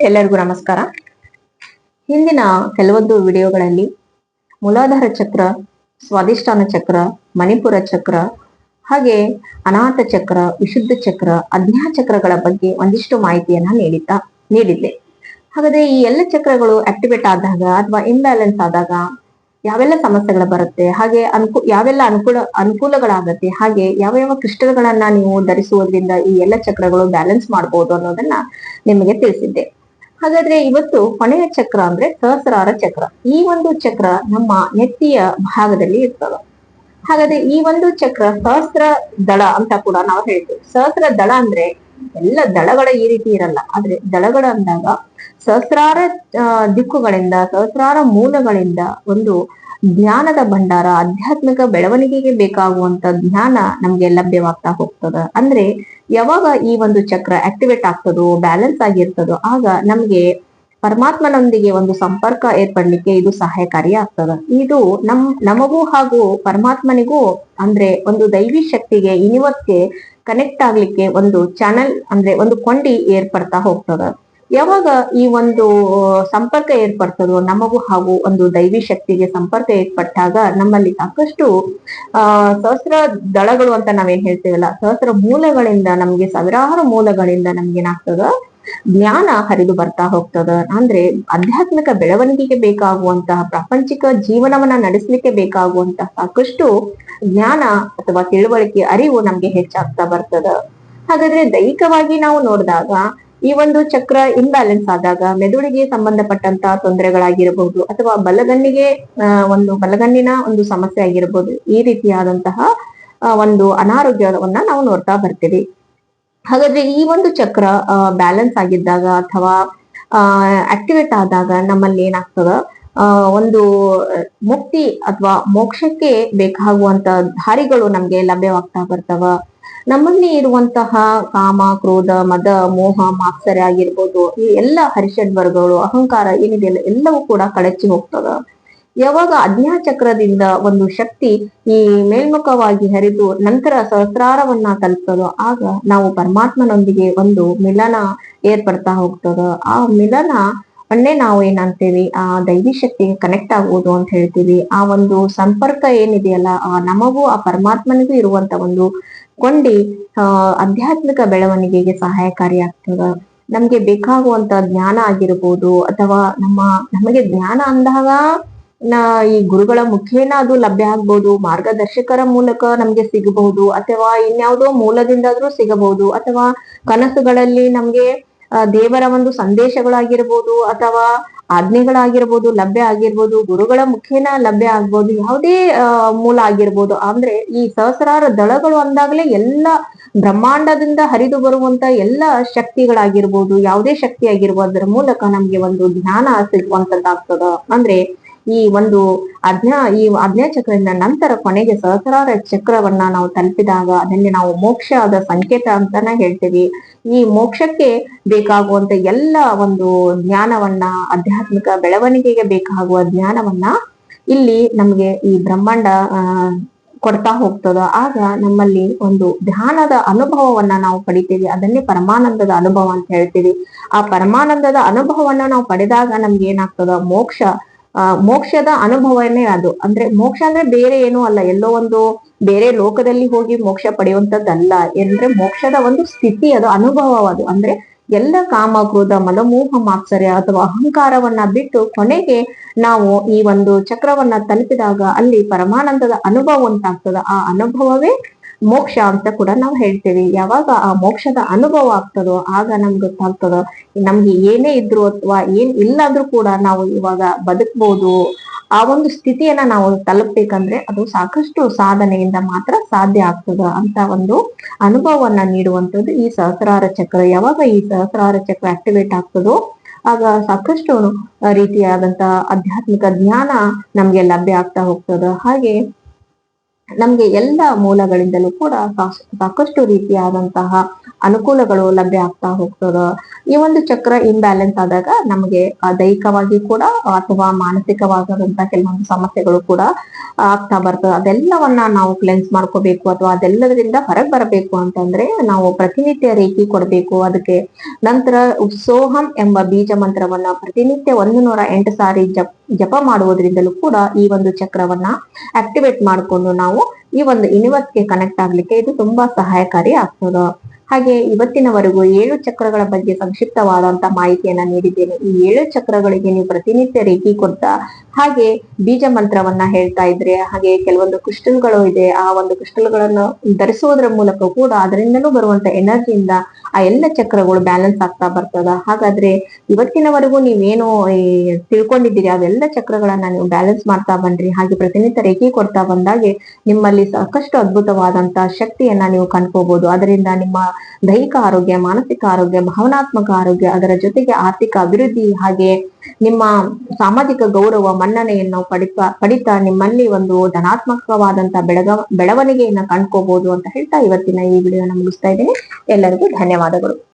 ಎಲ್ಲರಿಗೂ ನಮಸ್ಕಾರ. ಹಿಂದಿನ ಕೆಲವೊಂದು ವಿಡಿಯೋಗಳಲ್ಲಿ ಮೂಲಾಧಾರ ಚಕ್ರ ಸ್ವಾದಿಷ್ಠಾನ ಚಕ್ರ, ಮಣಿಪುರ ಚಕ್ರ, ಹಾಗೆ ಅನಾಥ ಚಕ್ರ, ವಿಶುದ್ಧ ಚಕ್ರ, ಅಜ್ಞಾ ಚಕ್ರಗಳ ಬಗ್ಗೆ ಒಂದಿಷ್ಟು ಮಾಹಿತಿಯನ್ನ ನೀಡಿದ್ದ, ನೀಡಿದ್ದೆ. ಹಾಗಾದ್ರೆ ಈ ಎಲ್ಲ ಚಕ್ರಗಳು ಆಕ್ಟಿವೇಟ್ ಆದಾಗ ಅಥವಾ ಇಂಬ್ಯಾಲೆನ್ಸ್ ಆದಾಗ ಯಾವೆಲ್ಲ ಸಮಸ್ಯೆಗಳು ಬರುತ್ತೆ? ಹಾಗೆ ಅನುಕೂ, ಯಾವೆಲ್ಲ ಅನುಕೂಲ, ಅನುಕೂಲಗಳಾಗತ್ತೆ? ಹಾಗೆ ಯಾವ ಯಾವ ಕ್ರಿಸ್ಟಲ್ಗಳನ್ನ ನೀವು ಧರಿಸುವುದರಿಂದ ಈ ಎಲ್ಲ ಚಕ್ರಗಳು ಬ್ಯಾಲೆನ್ಸ್ ಮಾಡಬಹುದು ಅನ್ನೋದನ್ನ ನಿಮಗೆ ತಿಳಿಸಿದ್ದೆ. ಹಾಗಾದ್ರೆ ಇವತ್ತು ಕೊನೆಯ ಚಕ್ರ ಅಂದ್ರೆ ಸಹಸ್ರಾರ ಚಕ್ರ. ಈ ಒಂದು ಚಕ್ರ ನಮ್ಮ ನೆತ್ತಿಯ ಭಾಗದಲ್ಲಿ ಇರ್ತದ. ಹಾಗಾದ್ರೆ ಈ ಒಂದು ಚಕ್ರ ಸಹಸ್ರ ದಳ ಅಂತ ಕೂಡ ನಾವು ಹೇಳ್ತೀವಿ. ಸಹಸ್ರ ದಳ ಅಂದ್ರೆ ಎಲ್ಲ ದಳಗಳ ಈ ರೀತಿ ಇರಲ್ಲ. ಆದ್ರೆ ದಳಗಳ ಅಂದಾಗ ಸಹಸ್ರಾರ ದಿಕ್ಕುಗಳಿಂದ, ಸಹಸ್ರಾರ ಮೂಲಗಳಿಂದ ಒಂದು ಜ್ಞಾನದ ಭಂಡಾರ, ಆಧ್ಯಾತ್ಮಿಕ ಬೆಳವಣಿಗೆಗೆ ಬೇಕಾಗುವಂತ ಜ್ಞಾನ ನಮ್ಗೆ ಲಭ್ಯವಾಗ್ತಾ ಹೋಗ್ತದ. ಅಂದ್ರೆ ಯಾವಾಗ ಈ ಒಂದು ಚಕ್ರ ಆಕ್ಟಿವೇಟ್ ಆಗ್ತದೋ ಬ್ಯಾಲೆನ್ಸ್ ಆಗಿರ್ತದೋ, ಆಗ ನಮ್ಗೆ ಪರಮಾತ್ಮನೊಂದಿಗೆ ಒಂದು ಸಂಪರ್ಕ ಏರ್ಪಡ್ಲಿಕ್ಕೆ ಇದು ಸಹಾಯಕಾರಿ ಆಗ್ತದ. ಇದು ನಮ್, ನಮಗೂ ಹಾಗೂ ಪರಮಾತ್ಮನಿಗೂ ಅಂದ್ರೆ ಒಂದು ದೈವಿ ಶಕ್ತಿಗೆ ಯೂನಿವರ್ಸ್ಗೆ ಕನೆಕ್ಟ್ ಆಗ್ಲಿಕ್ಕೆ ಒಂದು ಚಾನಲ್ ಅಂದ್ರೆ ಒಂದು ಕೊಂಡಿ ಏರ್ಪಡ್ತಾ ಹೋಗ್ತದ. ಯಾವಾಗ ಈ ಒಂದು ಸಂಪರ್ಕ ಏರ್ಪಡ್ತದೋ ನಮಗೂ ಹಾಗೂ ಒಂದು ದೈವಿ ಶಕ್ತಿಗೆ ಸಂಪರ್ಕ ಏರ್ಪಟ್ಟಾಗ ನಮ್ಮಲ್ಲಿ ಸಾಕಷ್ಟು, ಆ, ಸಹಸ್ರ ದಳಗಳು ಅಂತ ನಾವೇನ್ ಹೇಳ್ತೀವಲ್ಲ, ಸಹಸ್ರ ಮೂಲಗಳಿಂದ ನಮ್ಗೆ ಸಾವಿರಾರು ಮೂಲಗಳಿಂದ ನಮ್ಗೆ ಏನಾಗ್ತದ ಜ್ಞಾನ ಹರಿದು ಬರ್ತಾ ಹೋಗ್ತದ. ಅಂದ್ರೆ ಆಧ್ಯಾತ್ಮಿಕ ಬೆಳವಣಿಗೆಗೆ ಬೇಕಾಗುವಂತಹ, ಪ್ರಾಪಂಚಿಕ ಜೀವನವನ್ನ ನಡೆಸಲಿಕ್ಕೆ ಬೇಕಾಗುವಂತಹ ಸಾಕಷ್ಟು ಜ್ಞಾನ ಅಥವಾ ತಿಳುವಳಿಕೆ, ಅರಿವು ನಮ್ಗೆ ಹೆಚ್ಚಾಗ್ತಾ ಬರ್ತದ. ಹಾಗಾದ್ರೆ ದೈಹಿಕವಾಗಿ ನಾವು ನೋಡಿದಾಗ ಈ ಒಂದು ಚಕ್ರ ಇಂಬ್ಯಾಲೆನ್ಸ್ ಆದಾಗ ಮೆದುಳಿಗೆ ಸಂಬಂಧಪಟ್ಟಂತ ತೊಂದರೆಗಳಾಗಿರಬಹುದು ಅಥವಾ ಬಲಗಣ್ಣಿಗೆ ಒಂದು ಬಲಗಣ್ಣಿನ ಒಂದು ಸಮಸ್ಯೆ ಆಗಿರಬಹುದು. ಈ ರೀತಿಯಾದಂತಹ ಒಂದು ಅನಾರೋಗ್ಯವನ್ನ ನಾವು ನೋಡ್ತಾ ಬರ್ತೀವಿ. ಹಾಗಾದ್ರೆ ಈ ಒಂದು ಚಕ್ರ ಬ್ಯಾಲೆನ್ಸ್ ಆಗಿದ್ದಾಗ ಅಥವಾ ಆಕ್ಟಿವೇಟ್ ಆದಾಗ ನಮ್ಮಲ್ಲಿ ಏನಾಗ್ತದ? ಒಂದು ಮುಕ್ತಿ ಅಥವಾ ಮೋಕ್ಷಕ್ಕೆ ಬೇಕಾಗುವಂತ ದಾರಿಗಳು ನಮ್ಗೆ ಲಭ್ಯವಾಗ್ತಾ ಬರ್ತಾವ. ನಮ್ಮಲ್ಲಿ ಇರುವಂತಹ ಕಾಮ, ಕ್ರೋಧ, ಮದ, ಮೋಹ, ಮಾತ್ಸರ್ಯ ಆಗಿರ್ಬೋದು, ಈ ಎಲ್ಲ ಹರಿಷಡ್ವರ್ಗಗಳು, ಅಹಂಕಾರ, ಏನಿದೆಯಲ್ಲ, ಎಲ್ಲವೂ ಕೂಡ ಕಳಚಿ ಹೋಗ್ತದ ಯಾವಾಗ ಅಜ್ಞಾ ಚಕ್ರದಿಂದ ಒಂದು ಶಕ್ತಿ ಈ ಮೇಲ್ಮುಖವಾಗಿ ಹರಿದು ನಂತರ ಸಹಸ್ರಾರವನ್ನ ತಲುಪ್ತದೋ, ಆಗ ನಾವು ಪರಮಾತ್ಮನೊಂದಿಗೆ ಒಂದು ಮಿಲನ ಏರ್ಪಡ್ತಾ ಹೋಗ್ತದ. ಆ ಮಿಲನ ಅನ್ನೇ ನಾವು ಏನಂತೀವಿ, ಆ, ದೈವಿ ಶಕ್ತಿಗೆ ಕನೆಕ್ಟ್ ಆಗುವುದು ಅಂತ ಹೇಳ್ತೀವಿ. ಆ ಒಂದು ಸಂಪರ್ಕ ಏನಿದೆಯಲ್ಲ, ಆ ನಮಗೂ, ಆ ಪರಮಾತ್ಮನಿಗೂ ಇರುವಂತ ಒಂದು ಕೊಂಡಿ ಆಧ್ಯಾತ್ಮಿಕ ಬೆಳವಣಿಗೆಗೆ ಸಹಾಯಕಾರಿ ಆಗ್ತದ ನಮ್ಗೆ ಬೇಕಾಗುವಂತ ಜ್ಞಾನ ಆಗಿರ್ಬೋದು, ಅಥವಾ ನಮ್ಮ, ನಮಗೆ ಜ್ಞಾನ ಅಂದಾಗ, ನಾ, ಈ ಗುರುಗಳ ಮುಖೇನ ಅದು ಲಭ್ಯ ಆಗ್ಬೋದು, ಮಾರ್ಗದರ್ಶಕರ ಮೂಲಕ ನಮ್ಗೆ ಸಿಗಬಹುದು, ಅಥವಾ ಇನ್ಯಾವುದೋ ಮೂಲದಿಂದಾದ್ರೂ ಸಿಗಬಹುದು, ಅಥವಾ ಕನಸುಗಳಲ್ಲಿ ನಮ್ಗೆ ದೇವರ ಒಂದು ಸಂದೇಶಗಳಾಗಿರ್ಬೋದು ಅಥವಾ ಆಜ್ಞೆಗಳಾಗಿರ್ಬೋದು, ಲಭ್ಯ ಆಗಿರ್ಬೋದು, ಗುರುಗಳ ಮುಖೇನ ಲಭ್ಯ ಆಗ್ಬೋದು, ಯಾವುದೇ ಮೂಲ ಆಗಿರ್ಬೋದು. ಅಂದ್ರೆ ಈ ಸಹಸ್ರಾರ ದಳಗಳು ಅಂದಾಗಲೇ ಎಲ್ಲ ಬ್ರಹ್ಮಾಂಡದಿಂದ ಹರಿದು ಬರುವಂತ ಎಲ್ಲ ಶಕ್ತಿಗಳಾಗಿರ್ಬೋದು, ಯಾವುದೇ ಶಕ್ತಿ ಆಗಿರ್ಬೋದು, ಅದರ ಮೂಲಕ ನಮ್ಗೆ ಒಂದು ಜ್ಞಾನ ಸಿಗುವಂತದ್ದಾಗ್ತದ. ಅಂದ್ರೆ ಈ ಒಂದು ಅಜ್ಞಾ, ಈ ಅಜ್ಞಾ ಚಕ್ರದಿಂದ ನಂತರ ಕೊನೆಗೆ ಸಹಸ್ರಾರ ಚಕ್ರವನ್ನ ನಾವು ತಲುಪಿದಾಗ ಅದನ್ನೇ ನಾವು ಮೋಕ್ಷದ ಸಂಕೇತ ಅಂತಾನೆ ಹೇಳ್ತೀವಿ. ಈ ಮೋಕ್ಷಕ್ಕೆ ಬೇಕಾಗುವಂತ ಎಲ್ಲ ಒಂದು ಜ್ಞಾನವನ್ನ, ಆಧ್ಯಾತ್ಮಿಕ ಬೆಳವಣಿಗೆಗೆ ಬೇಕಾಗುವ ಜ್ಞಾನವನ್ನ ಇಲ್ಲಿ ನಮ್ಗೆ ಈ ಬ್ರಹ್ಮಾಂಡ ಕೊಡ್ತಾ ಹೋಗ್ತದ. ಆಗ ನಮ್ಮಲ್ಲಿ ಒಂದು ಧ್ಯಾನದ ಅನುಭವವನ್ನ ನಾವು ಪಡಿತೀವಿ. ಅದನ್ನೇ ಪರಮಾನಂದದ ಅನುಭವ ಅಂತ ಹೇಳ್ತೀವಿ. ಆ ಪರಮಾನಂದದ ಅನುಭವವನ್ನ ನಾವು ಪಡೆದಾಗ ನಮ್ಗೆ ಏನಾಗ್ತದ? ಮೋಕ್ಷ. ಆ, ಮೋಕ್ಷದ ಅನುಭವನೇ ಅದು. ಅಂದ್ರೆ ಮೋಕ್ಷ ಅಂದ್ರೆ ಬೇರೆ ಏನೂ ಅಲ್ಲ. ಎಲ್ಲೋ ಒಂದು ಬೇರೆ ಲೋಕದಲ್ಲಿ ಹೋಗಿ ಮೋಕ್ಷ ಪಡೆಯುವಂತದ್ದಲ್ಲ ಅಂದ್ರೆ ಮೋಕ್ಷದ ಒಂದು ಸ್ಥಿತಿ ಅದು, ಅನುಭವ ಅದು. ಅಂದ್ರೆ ಎಲ್ಲ ಕಾಮ ಕ್ರೋಧ ಮನಮೋಹ ಮಾತ್ಸರ್ಯ ಅಥವಾ ಅಹಂಕಾರವನ್ನ ಬಿಟ್ಟು ಕೊನೆಗೆ ನಾವು ಈ ಒಂದು ಚಕ್ರವನ್ನ ತಲುಪಿದಾಗ ಅಲ್ಲಿ ಪರಮಾನಂದದ ಅನುಭವ ಉಂಟಾಗ್ತದ. ಆ ಅನುಭವವೇ ಮೋಕ್ಷ ಅಂತ ಕೂಡ ನಾವು ಹೇಳ್ತೇವೆ. ಯಾವಾಗ ಆ ಮೋಕ್ಷದ ಅನುಭವ ಆಗ್ತದೋ ಆಗ ನಮ್ಗೆ ಗೊತ್ತಾಗ್ತದೋ, ನಮ್ಗೆ ಏನೇ ಇದ್ರು ಅಥವಾ ಏನ್ ಇಲ್ಲಾದ್ರೂ ಕೂಡ ನಾವು ಇವಾಗ ಬದುಕ್ಬೋದು. ಆ ಒಂದು ಸ್ಥಿತಿಯನ್ನ ನಾವು ತಲುಪಬೇಕಂದ್ರೆ ಅದು ಸಾಕಷ್ಟು ಸಾಧನೆಯಿಂದ ಮಾತ್ರ ಸಾಧ್ಯ ಆಗ್ತದ ಅಂತ ಒಂದು ಅನುಭವವನ್ನ ನೀಡುವಂತದ್ದು ಈ ಸಹಸ್ರಾರ ಚಕ್ರ. ಯಾವಾಗ ಈ ಸಹಸ್ರಾರ ಚಕ್ರ ಆಕ್ಟಿವೇಟ್ ಆಗ್ತದೋ, ಆಗ ಸಾಕಷ್ಟು ರೀತಿಯಾದಂತ ಆಧ್ಯಾತ್ಮಿಕ ಜ್ಞಾನ ನಮ್ಗೆ ಲಭ್ಯ ಆಗ್ತಾ ಹೋಗ್ತದ. ಹಾಗೆ ನಮ್ಗೆ ಎಲ್ಲ ಮೂಲಗಳಿಂದಲೂ ಕೂಡ ಸಾಕಷ್ಟು ರೀತಿಯಾದಂತಹ ಅನುಕೂಲಗಳು ಲಭ್ಯ ಆಗ್ತಾ ಹೋಗ್ತದ. ಈ ಒಂದು ಚಕ್ರ ಇಂಬ್ಯಾಲೆನ್ಸ್ ಆದಾಗ ನಮಗೆ ದೈಹಿಕವಾಗಿ ಕೂಡ ಅಥವಾ ಮಾನಸಿಕವಾದಂತಹ ಕೆಲವೊಂದು ಸಮಸ್ಯೆಗಳು ಕೂಡ ಆಗ್ತಾ ಬರ್ತದೆ. ಅದೆಲ್ಲವನ್ನ ನಾವು ಕ್ಲೆನ್ಸ್ ಮಾಡ್ಕೋಬೇಕು ಅಥವಾ ಅದೆಲ್ಲದರಿಂದ ಹೊರಗೆ ಬರಬೇಕು ಅಂತಂದ್ರೆ ನಾವು ಪ್ರತಿನಿತ್ಯ ರೇಖಿ ಕೊಡಬೇಕು. ಅದಕ್ಕೆ ನಂತರ ಸೋಹಂ ಎಂಬ ಬೀಜ ಮಂತ್ರವನ್ನ ಪ್ರತಿನಿತ್ಯ ಒಂದು ನೂರ ಎಂಟು ಸಾರಿ ಜಪ್, ಜಪ ಮಾಡುವುದರಿಂದಲೂ ಕೂಡ ಈ ಒಂದು ಚಕ್ರವನ್ನ ಆಕ್ಟಿವೇಟ್ ಮಾಡಿಕೊಂಡು ನಾವು ಈ ಒಂದು ಯೂನಿವರ್ಸ್ಗೆ ಕನೆಕ್ಟ್ ಆಗ್ಲಿಕ್ಕೆ ಇದು ತುಂಬಾ ಸಹಾಯಕಾರಿ ಆಗ್ತದ. ಹಾಗೆ ಇವತ್ತಿನವರೆಗೂ ಏಳು ಚಕ್ರಗಳ ಬಗ್ಗೆ ಸಂಕ್ಷಿಪ್ತವಾದಂತ ಮಾಹಿತಿಯನ್ನ ನೀಡಿದ್ದೇನೆ. ಈ ಏಳು ಚಕ್ರಗಳಿಗೆ ನೀವು ಪ್ರತಿನಿತ್ಯ ರೇಖಿ ಕೊಡ್ತಾ ಹಾಗೆ ಬೀಜ ಮಂತ್ರವನ್ನ ಹೇಳ್ತಾ ಇದ್ರೆ, ಹಾಗೆ ಕೆಲವೊಂದು ಕ್ರಿಸ್ಟಲ್ಗಳು ಇದೆ, ಆ ಒಂದು ಕ್ರಿಸ್ಟಲ್ಗಳನ್ನು ಧರಿಸುವುದರ ಮೂಲಕ ಕೂಡ ಅದರಿಂದಲೂ ಬರುವಂತ ಎನರ್ಜಿಯಿಂದ ಆ ಎಲ್ಲ ಚಕ್ರಗಳು ಬ್ಯಾಲೆನ್ಸ್ ಆಗ್ತಾ ಬರ್ತದ. ಹಾಗಾದ್ರೆ ಇವತ್ತಿನವರೆಗೂ ನೀವೇನು ತಿಳ್ಕೊಂಡಿದ್ದೀರಿ, ಅವೆಲ್ಲ ಚಕ್ರಗಳನ್ನ ನೀವು ಬ್ಯಾಲೆನ್ಸ್ ಮಾಡ್ತಾ ಬನ್ರಿ. ಹಾಗೆ ಪ್ರತಿನಿತ್ಯ ರೇಖಿ ಕೊಡ್ತಾ ಬಂದಾಗೆ ನಿಮ್ಮಲ್ಲಿ ಸಾಕಷ್ಟು ಅದ್ಭುತವಾದಂತ ಶಕ್ತಿಯನ್ನ ನೀವು ಕಂಡ್ಕೋಬಹುದು ಅದರಿಂದ ನಿಮ್ಮ ದೈಹಿಕ ಆರೋಗ್ಯ, ಮಾನಸಿಕ ಆರೋಗ್ಯ, ಭಾವನಾತ್ಮಕ ಆರೋಗ್ಯ, ಅದರ ಜೊತೆಗೆ ಆರ್ಥಿಕ ಅಭಿವೃದ್ಧಿ ಹಾಗೆ ನಿಮ್ಮ ಸಾಮಾಜಿಕ ಗೌರವ, ಮನ್ನಣೆಯನ್ನು ಪಡಿತಾ, ಪಡಿತ ನಿಮ್ಮಲ್ಲಿ ಒಂದು ಧನಾತ್ಮಕವಾದಂತ ಬೆಳಗ, ಬೆಳವಣಿಗೆಯನ್ನ ಕಂಡ್ಕೋಬಹುದು ಅಂತ ಹೇಳ್ತಾ ಇವತ್ತಿನ ಈ ವಿಡಿಯೋನ ಮುಗಿಸ್ತಾ ಇದ್ದೀನಿ. ಎಲ್ಲರಿಗೂ ಧನ್ಯವಾದಗಳು.